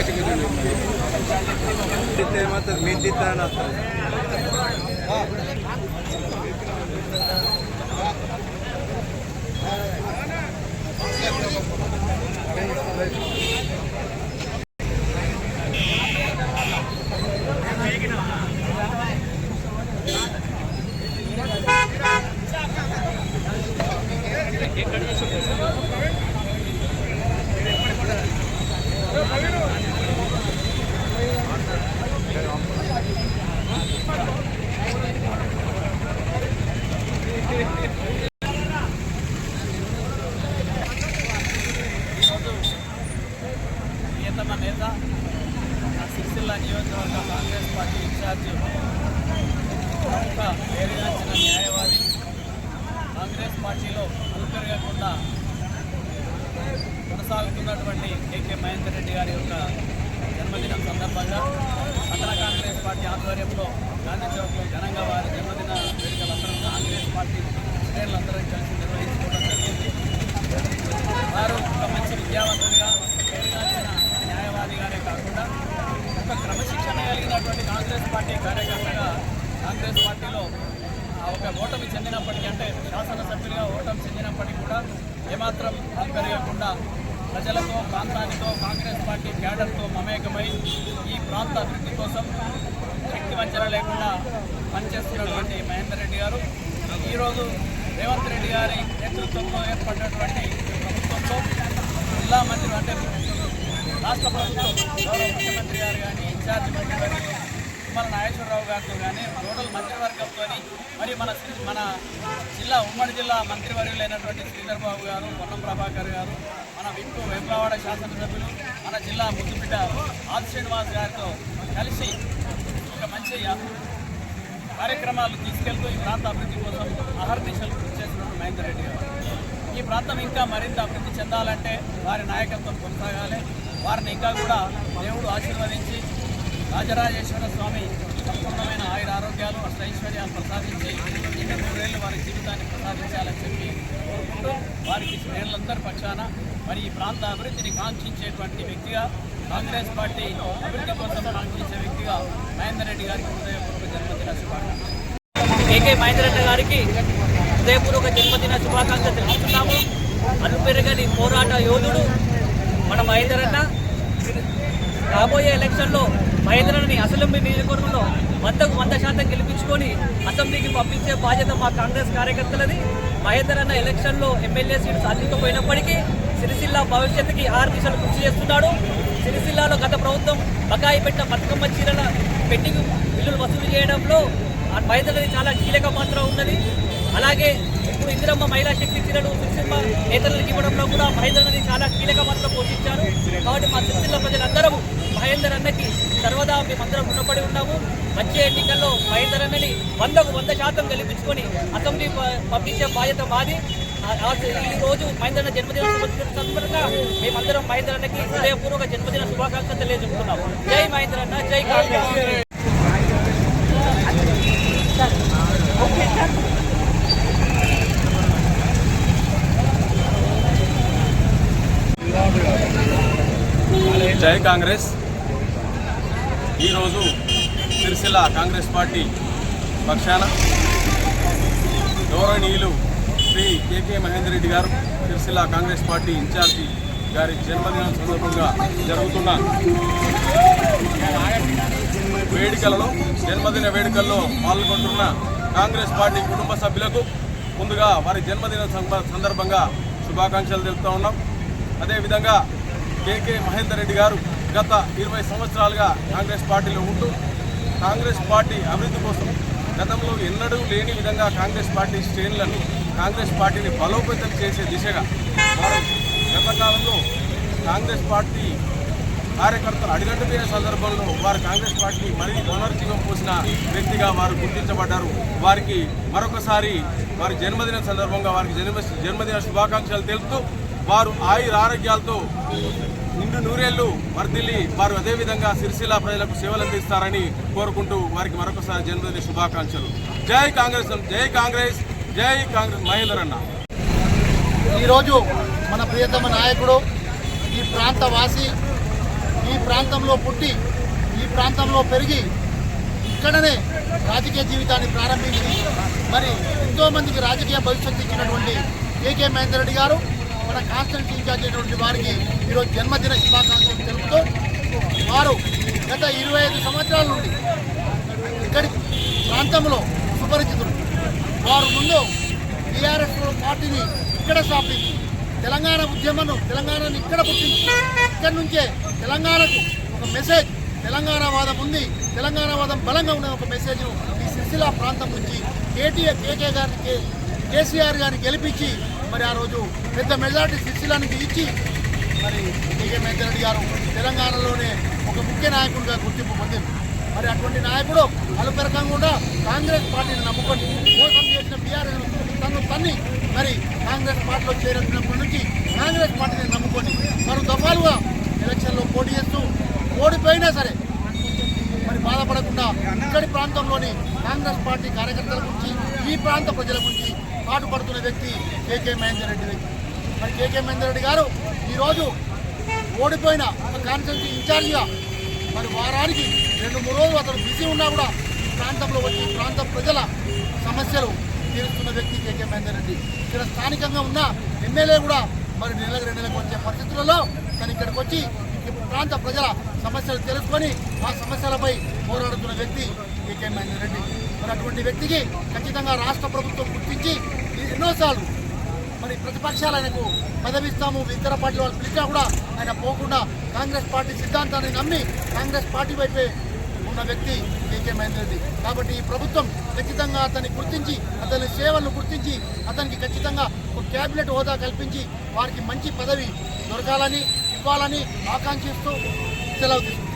Thank tanah. నియోజకవర్గ Congress party incharge ప్రముఖ పేరుగాంచిన న్యాయవాది కాంగ్రెస్ పార్టీలో అలుపెరగకుండా కొనసాగుతున్నటువంటి కేకే మహేందర్ రెడ్డి గారి యొక్క జన్మదినం సందర్భంగా పట్టణ కాంగ్రెస్ పార్టీ ఆధ్వర్యంలో గాంధీ చౌక్లో ఘనంగా వారి జన్మదిన వేడుకలందరూ కాంగ్రెస్ పార్టీ శ్రేణులందరూ కలిసి నిర్వహించుకోవడం జరిగింది వారు ఒక మంచి విద్యావంతుడిగా పేరుగాంచిన న్యాయవాదిగానే కాకుండా ఒక క్రమశిక్షణ కలిగినటువంటి కాంగ్రెస్ పార్టీ కార్యకర్తగా కాంగ్రెస్ పార్టీలో ఆ ఒక ఓటమి చెందినప్పటికీ అంటే శాసనసభ్యులుగా ఓటమి చెందినప్పటికీ కూడా ఏమాత్రం పెరగకుండా ప్రజలతో ప్రాంతానితో కాంగ్రెస్ పార్టీ క్యాడర్తో మమేకమై ఈ ప్రాంత అభివృద్ధి కోసం శక్తి వంచన లేకుండా పనిచేస్తున్నటువంటి మహేందర్ రెడ్డి గారు. ఈరోజు రేవంత్ రెడ్డి గారి నేతృత్వంలో ఏర్పడినటువంటి ప్రభుత్వంలో జిల్లా మంత్రి అంటే రాష్ట్ర ప్రభుత్వం గౌరవ ముఖ్యమంత్రి గారు కానీ ఇన్ఛార్జ్ మంత్రి గారు తుమ్మల నాగేశ్వరరావు గారితో కానీ నోడల్ మంత్రివర్గంతో మరి మన శ్రీ- మన జిల్లా ఉమ్మడి జిల్లా మంత్రివర్యులైనటువంటి శ్రీధర్ బాబు గారు పొన్నం ప్రభాకర్ గారు మన విప్పు వెంకవాడ శాసనసభ్యులు మన జిల్లా ముద్దుబిడ్డ ఆది శ్రీనివాస్ గారితో కలిసి ఒక మంచి కార్యక్రమాలు తీసుకెళ్తూ ఈ ప్రాంత అభివృద్ధి కోసం అహర్నిశలు కృషి చేస్తున్న మహేందర్ రెడ్డి గారు. ఈ ప్రాంతం ఇంకా మరింత అభివృద్ధి చెందాలంటే వారి నాయకత్వం కొనసాగాలి. వారిని ఇంకా కూడా దేవుడు ఆశీర్వదించి రాజరాజేశ్వర స్వామి సంపూర్ణమైన ఆయుర ఆరోగ్యాలు అష్టైశ్వర్యాలు ప్రసాదించి ఎన్ని నూరేళ్ళు వారి జీవితాన్ని ప్రసాదించాలని చెప్పి కోరుకుంటూ వారికి శ్రేణులందరి పక్షాన మరి ఈ ప్రాంత అభివృద్ధిని కాంక్షించేటువంటి వ్యక్తిగా కాంగ్రెస్ పార్టీ అభివృద్ధి కోసం కాంక్షించే వ్యక్తిగా మహేందర్ రెడ్డి గారికి హృదయపూర్వక జన్మదిన శుభాకాంక్షలు. కేకే మహేందర్ రెడ్డి గారికి హృదయపూర్వక జన్మదిన శుభాకాంక్షలు తెలుపుతున్నాము. అల్లు పెరగని పోరాట యోధుడు మన మహేందర్ అన్న. రాబోయే ఎలక్షన్లో మహేంద్రని అసెంబ్లీ నియోజకవర్గంలో వందకు వంద శాతం గెలిపించుకొని అసెంబ్లీకి పంపించే బాధ్యత మా కాంగ్రెస్ కార్యకర్తలది. మహేందర్ అన్న ఎలక్షన్లో ఎమ్మెల్యే సీటు సాధించకపోయినప్పటికీ సిరిసిల్ల భవిష్యత్తుకి ఆరు దిశలు కృషి చేస్తున్నాడు. సిరిసిల్లాలో గత ప్రభుత్వం బకాయి పెట్టిన బతుకమ్మ చీరల పెండింగ్ బిల్లులు వసూలు చేయడంలో ఆ మహేందర్ది చాలా కీలక పాత్ర ఉన్నది. అలాగే ఇప్పుడు ఇందిరమ్మ మహిళా శక్తి చీరలు సిరిసిల్ల నేతలకు ఇవ్వడంలో కూడా మహేందర్ అన్నది చాలా కీలక పాత్ర పోషించారు. కాబట్టి మా సిరిసిల్ల ప్రజలందరూ మహేందర్ అన్నకి సర్వదా మేమందరం రుణపడి ఉన్నాము. వచ్చే ఎన్నికల్లో మహేందర్ అన్నని వందకు వంద శాతం గెలిపించుకొని అసెంబ్లీ పంపించే బాధ్యత మాది. ఈ రోజు మహేందర్ అన్న జన్మదిన సందర్భంగా మేమందరం మహేందర్ అన్నకి హృదయపూర్వక జన్మదిన శుభాకాంక్షలు తెలియజేస్తున్నాము జై మహేందర్ అన్న జై కాంగ్రెస్. జై కాంగ్రెస్. ఈరోజు సిరిసిల్ల కాంగ్రెస్ పార్టీ పక్షాన గౌరవనీయులు శ్రీ కేకే మహేందర్ రెడ్డి గారు సిరిసిల్ల కాంగ్రెస్ పార్టీ ఇన్ఛార్జి గారి జన్మదినం సందర్భంగా జరుగుతున్న వేడుకలలో జన్మదిన వేడుకల్లో పాల్గొంటున్న కాంగ్రెస్ పార్టీ కుటుంబ సభ్యులకు ముందుగా వారి జన్మదిన సందర్భంగా శుభాకాంక్షలు తెలుపుతా ఉన్నాం. అదేవిధంగా కేకే మహేందర్ రెడ్డి గారు గత ఇరవై సంవత్సరాలుగా కాంగ్రెస్ పార్టీలో ఉంటూ కాంగ్రెస్ పార్టీ అభివృద్ధి కోసం గతంలో ఎన్నడూ లేని విధంగా కాంగ్రెస్ పార్టీ శ్రేణులను కాంగ్రెస్ పార్టీని బలోపేతం చేసే దిశగా వారు గత కాలంలో కాంగ్రెస్ పార్టీ కార్యకర్తలు అడిగంటుపోయే సందర్భంలో వారు కాంగ్రెస్ పార్టీ మరీ పునర్జీవం పోసిన వ్యక్తిగా వారు గుర్తించబడ్డారు. వారికి మరొకసారి వారి జన్మదిన సందర్భంగా వారికి జన్మ జన్మదిన శుభాకాంక్షలు తెలుపుతూ వారు ఆయుర ఆరోగ్యాలతో నిండు నూరేళ్ళు వర్ధిల్లి వారు అదేవిధంగా సిరిసిల్ల ప్రజలకు సేవలు అందిస్తారని కోరుకుంటూ వారికి మరొకసారి జన్మదిన శుభాకాంక్షలు. జై కాంగ్రెస్ జై కాంగ్రెస్ జై కాంగ్రెస్ మహేందర్ అన్న ఈరోజు మన ప్రియతమ నాయకుడు ఈ ప్రాంత వాసి ఈ ప్రాంతంలో పుట్టి ఈ ప్రాంతంలో పెరిగి ఇక్కడనే రాజకీయ జీవితాన్ని ప్రారంభించి మరి ఎంతోమందికి రాజకీయ భవిష్యత్తు ఇచ్చినటువంటి కేకే మహేందర్ రెడ్డి గారు మన కాన్స్టెంట్ ఇన్ఛార్జ్ అయినటువంటి వారికి ఈరోజు జన్మదిన శుభాకాంక్షలు తెలుపుతూ వారు గత ఇరవై ఐదు సంవత్సరాల నుండి ఇక్కడి ప్రాంతంలో సుపరిచితులు. వారు ముందు టీఆర్ఎస్ పార్టీని ఇక్కడ స్థాపించి తెలంగాణ ఉద్యమను తెలంగాణను ఇక్కడ పుట్టించి ఇక్కడి నుంచే తెలంగాణకు ఒక మెసేజ్ తెలంగాణ వాదం ఉంది తెలంగాణ వాదం బలంగా ఉన్న ఒక మెసేజ్ను ఈ సిరిసిల్ల ప్రాంతం నుంచి కేటీఆర్ కేకే గారికి కేసీఆర్ గారిని గెలిపించి మరి ఆ రోజు పెద్ద మెజార్టీ సిరిసిల్లానికి ఇచ్చి మరి కేకే రెడ్డి గారు తెలంగాణలోనే ఒక ముఖ్య నాయకుడిగా గుర్తింపు పొందింది. మరి అటువంటి నాయకుడు అలుపెరకంగా కాంగ్రెస్ పార్టీని నమ్ముకొని మోసం చేసిన బీఆర్ఎస్ తను తన్ని మరి కాంగ్రెస్ పార్టీలో చేరినప్పటి నుంచి కాంగ్రెస్ పార్టీని నమ్ముకొని మరో దఫాలుగా ఎలక్షన్లో పోటీ చేస్తూ ఓడిపోయినా సరే మరి బాధపడకుండా ఇక్కడి ప్రాంతంలోని కాంగ్రెస్ పార్టీ కార్యకర్తల గురించి ఈ ప్రాంత ప్రజల గురించి పాటుపడుతున్న వ్యక్తి కేకే మహేందర్ రెడ్డి వ్యక్తి మరి కేకే మహేందర్ రెడ్డి గారు ఈరోజు ఓడిపోయిన ఒక కాన్స్టిట్యూన్సీ ఇన్ఛార్జిగా మరి వారానికి రెండు మూడు రోజులు అతను బిజీ ఉన్నా కూడా ఈ ప్రాంతంలో వచ్చి ఈ ప్రాంత ప్రజల సమస్యలు తీరుస్తున్న వ్యక్తి కేకే మహేందర్ రెడ్డి. ఇక్కడ స్థానికంగా ఉన్న ఎమ్మెల్యే కూడా మరి నెలకు రెండు నెలలకు వచ్చే పరిస్థితులలో తను ఇక్కడికి వచ్చి ప్రాంత ప్రజల సమస్యలు తెలుసుకొని ఆ సమస్యలపై పోరాడుతున్న వ్యక్తి కేకే మహేందర్ రెడ్డి. మరి అటువంటి వ్యక్తికి ఖచ్చితంగా రాష్ట్ర ప్రభుత్వం గుర్తించి ఎన్నోసార్లు మరి ప్రతిపక్షాలు ఆయనకు పదవిస్తాము ఇతర పార్టీ వాళ్ళు పిలిచినా కూడా ఆయన పోకుండా కాంగ్రెస్ పార్టీ సిద్ధాంతాన్ని నమ్మి కాంగ్రెస్ పార్టీ వైపే ఉన్న వ్యక్తి కేకే మహేందర్ రెడ్డి కాబట్టి ఈ ప్రభుత్వం ఖచ్చితంగా అతన్ని గుర్తించి అతని సేవలను గుర్తించి అతనికి ఖచ్చితంగా ఒక క్యాబినెట్ హోదా కల్పించి వారికి మంచి పదవి దొరకాలని ఇవ్వాలని ఆకాంక్షిస్తూ సెలవు తీసుకుంటారు